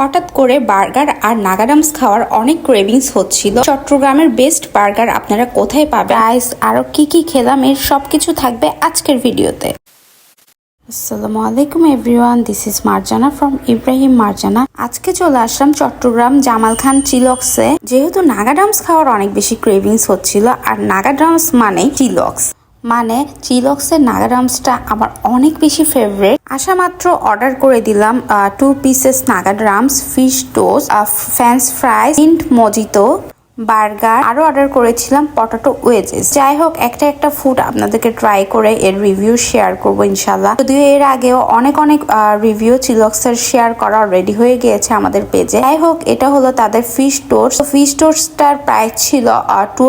হঠাৎ করে বার্গার আর নাগাডামস খাওয়ার অনেক ক্রেভিংস হচ্ছিল। চট্টগ্রামের বেস্ট বার্গার আপনারা কোথায় পাবেন? আইস আরও কি কি খেলাম এর সবকিছু থাকবে আজকের ভিডিওতে। আসসালামু আলাইকুম everyone this is Marjana from Ibrahim Marjana. আজকে চলে আসলাম চট্টগ্রাম জামাল খান চিলক্সে। যেহেতু নাগাডামস খাওয়ার অনেক বেশি ক্রেভিংস হচ্ছিল, আর নাগাডামস মানে চিলক্স। মানে চিলক্সের নাগাডামসটা আমার অনেক বেশি ফেভারিট আসা মাত্র অর্ডার করে দিলাম two pieces nuggets fish toast fans fries ইন্ট মজিতো বার্গার আরও অর্ডার করেছিলাম পটাটো ওয়েজেস যাই হোক, একটা একটা ফুড আপনাদেরকে ট্রাই করে এর রিভিউ শেয়ার করব ইনশাল্লাহ যদিও এর আগেও অনেক অনেক রিভিউ চিলক্সের শেয়ার করা রেডি হয়ে গিয়েছে আমাদের পেজে যাই হোক, এটা হলো তাদের ফিশ টোস্ট ফিশ টোস্টটার প্রাইস ছিল টু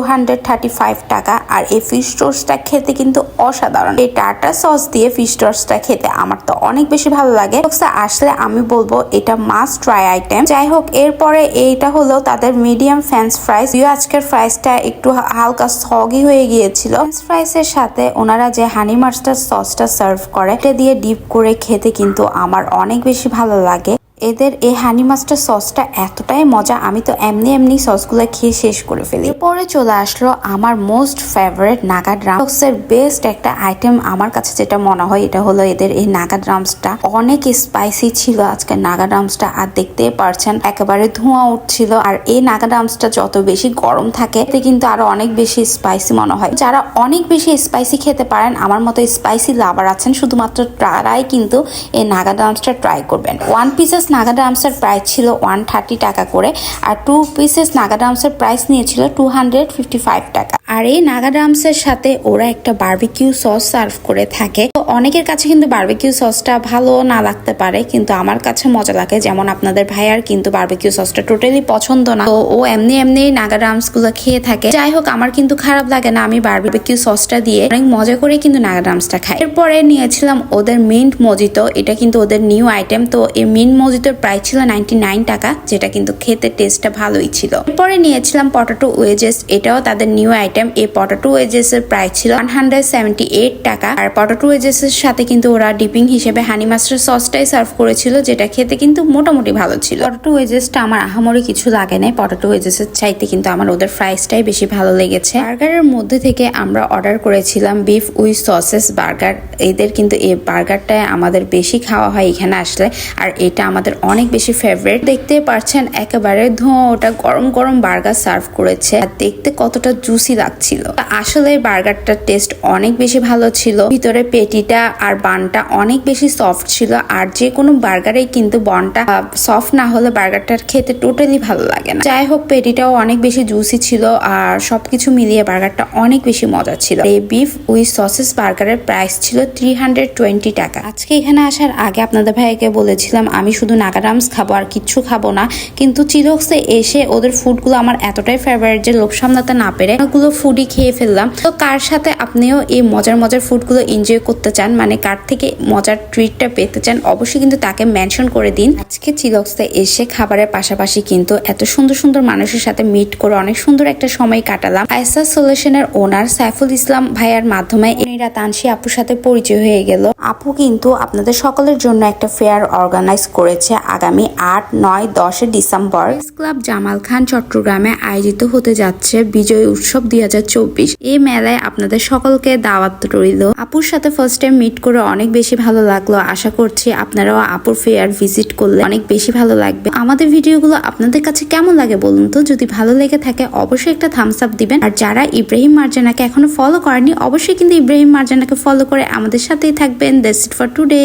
টাকা। আর এই ফিশ টোস্টটা খেতে কিন্তু অসাধারণ। এই টাটা সস দিয়ে ফিশ টোস্টটা খেতে আমার তো অনেক বেশি ভালো লাগে। আসলে আমি বলব এটা মাস্ট ট্রাই আইটেম যাই হোক, এরপরে এইটা হলো তাদের মিডিয়াম ফ্রেঞ্চ ফ্রাইস আজকের ফ্রাইসটা একটু হালকা সগি হয়ে গিয়েছিল। ফ্রেঞ্চ ফ্রাইসের সাথে ওনারা যে হানি মাস্টার সসটা সার্ভ করে, এটা দিয়ে ডিপ করে খেতে কিন্তু আমার অনেক বেশি ভালো লাগে। এদের এই হানি মাস্টার সসটা এতটাই মজা, আমি তো এমনি এমনি সসগুলো খেয়ে শেষ করে ফেলি। পরে চলে আসলো আমার মোস্ট ফেভারিট নাগা ড্রামসের বেস্ট একটা আইটেম আমার কাছে যেটা মনে হয়, এটা হলো এদের এই নাগা ড্রামসটা অনেক স্পাইসি ছিল আজকে নাগা ড্রামসটা আর দেখতে পারছেন, একেবারে ধোঁয়া উঠছিল। আর এই নাগা ড্রামসটা যত বেশি গরম থাকে, এতে কিন্তু আরও অনেক বেশি স্পাইসি মনে হয়। যারা অনেক বেশি স্পাইসি খেতে পারেন, আমার মতো স্পাইসি লাভার আছেন, শুধুমাত্র তারাই কিন্তু এই নাগা ড্রামসটা ট্রাই করবেন। ওয়ান পিসেস নাগা ড্রামসের প্রাইস ছিল ওয়ান থার্টি টাকা করে আর টু পিসেস নাগা ড্রামসের প্রাইস নিয়েছিল টু হান্ড্রেড ফিফটি ফাইভ টাকা। আর এই নাগা ড্রামসের সাথে ওরা একটা বার্বিকিউ সস সার্ভ করে থাকে। অনেকের কাছে কিন্তু বার্বিকিউ সসটা ভালো না লাগতে পারে, কিন্তু আমার কাছে মজা লাগে। যেমন আপনাদের ভাইয়ার কিন্তু বার্বিকিউ সসটা টোটালি পছন্দ না। তো ও এমনি এমনি নাগা ড্রামসগুলো খেয়ে থাকে। যাই হোক, আমার কিন্তু খারাপ লাগে না আমি বার্বিকিউ সসটা দিয়ে। অনেক মজা করে কিন্তু নাগা ড্রামসটা খাই। এরপরে নিয়েছিলাম ওদের মিন্ট মজিতো এটা কিন্তু ওদের নিউ আইটেম তো এই মিন্ট মজিতোর প্রাইস ছিল নাইনটি নাইন টাকা, যেটা কিন্তু খেতে টেস্টটা ভালোই ছিল। এরপরে নিয়েছিলাম পটাটো ওয়েজেস এটাও তাদের নিউ আইটেম এই পটাটো ওয়েজেস এর প্রাইস ছিল ওয়ান হান্ড্রেড সেভেন্টি এইট টাকা। আর পটাটো ওয়েজেস এর সাথে কিন্তু ওরা ডিপিং হিসেবে হানি মাস্টার সসটাই সার্ভ করেছিল, যেটা খেতে কিন্তু মোটামুটি ভালো ছিল। পটাটো ওয়েজেসটা আমার আহামরি কিছু লাগে নাই। পটাটো ওয়েজেস এর চাইতে কিন্তু আমার ওদের ফ্রাইসটাই বেশি ভালো লেগেছে। বার্গারের মধ্যে থেকে আমরা অর্ডার করেছিলাম বিফ উইথ সসেস বার্গার এদের কিন্তু এই বার্গারটা আমাদের বেশি খাওয়া হয় এখানে আসলে, আর এটা আমাদের অনেক বেশি ফেভারিট দেখতে পারছেন, একেবারে ধোঁয়া, ওটা গরম গরম বার্গার সার্ভ করেছে। আর দেখতে কতটা জুসি লাগছিল। আসলে বার্গারটার টেস্ট অনেক বেশি ভালো ছিল। ভিতরে পেটিটা আর বানটা অনেক বেশি সফট ছিল আর যে কোনো বার্গারেই কিন্তু বনটা সফট না হলে বার্গারটার খেতে টোটালি ভালো লাগে না। যাই হোক, পেটিটাও অনেক বেশি জুসি ছিল আর সবকিছু মিলিয়ে বার্গারটা অনেক বেশি মজা ছিল। এই বিফ উইথ সসেস বার্গারের প্রাইস ছিল থ্রি হান্ড্রেড টোয়েন্টি টাকা। আজকে এখানে আসার আগে আপনাদের ভাইকে বলেছিলাম, আমি শুধু নাগারামস খাব আর কিচ্ছু খাব না। কিন্তু চিরক্সে এসে ওদের ফুডগুলো আমার এতটাই ফেভারিট যে লোভ সামলাতে না পেরে ওগুলো ফুডই খেয়ে ফেললাম। তো কার সাথে আপনিও এই মজার মজার ফুডগুলো এনজয় করতে চান মানে কার থেকে মজার ট্রিটটা পেতে চান, অবশ্যই কিন্তু তাকে মেনশন করে দিন। আজকে চিলক্সে এসে খাবারের পাশাপাশি কিন্তু এত সুন্দর সুন্দর মানুষের সাথে মিট করে অনেক সুন্দর একটা সময় কাটালাম। আইসা সলিউশনের ওনার সাইফুল ইসলাম ভাইয়ার মাধ্যমে এরা তানসি আপুর সাথে পরিচয় হয়ে গেল। আপু কিন্তু আপনাদের সকলের জন্য একটা ফেয়ার অর্গানাইজ করেছে আগামী আট, নয়, দশে ডিসেম্বর। ক্লাব জামাল খান চট্টগ্রামে আয়োজিত হতে যাচ্ছে বিজয় উৎসব দুই হাজার চব্বিশ। এই মেলায় আপনাদের সকলকে দাওয়াত রইল। আপুর সাথে ফার্স্ট টাইম মিট করে অনেক বেশি ভালো লাগল। আশা করছি আপনারাও আপুর ফেয়ার ভিজিট করলে অনেক বেশি ভালো লাগবে। আমাদের ভিডিওগুলো আপনাদের কাছে কেমন লাগে বলুন তো? যদি ভালো লেগে থাকে অবশ্যই একটা থামস আপ দিবেন। আর যারা ইব্রাহিম মার্জানাকে এখনও ফলো করেনি অবশ্যই কিন্তু ইব্রাহিম মার্জানাকে ফলো করে আমাদের সাথেই থাকবেন। That's it for today.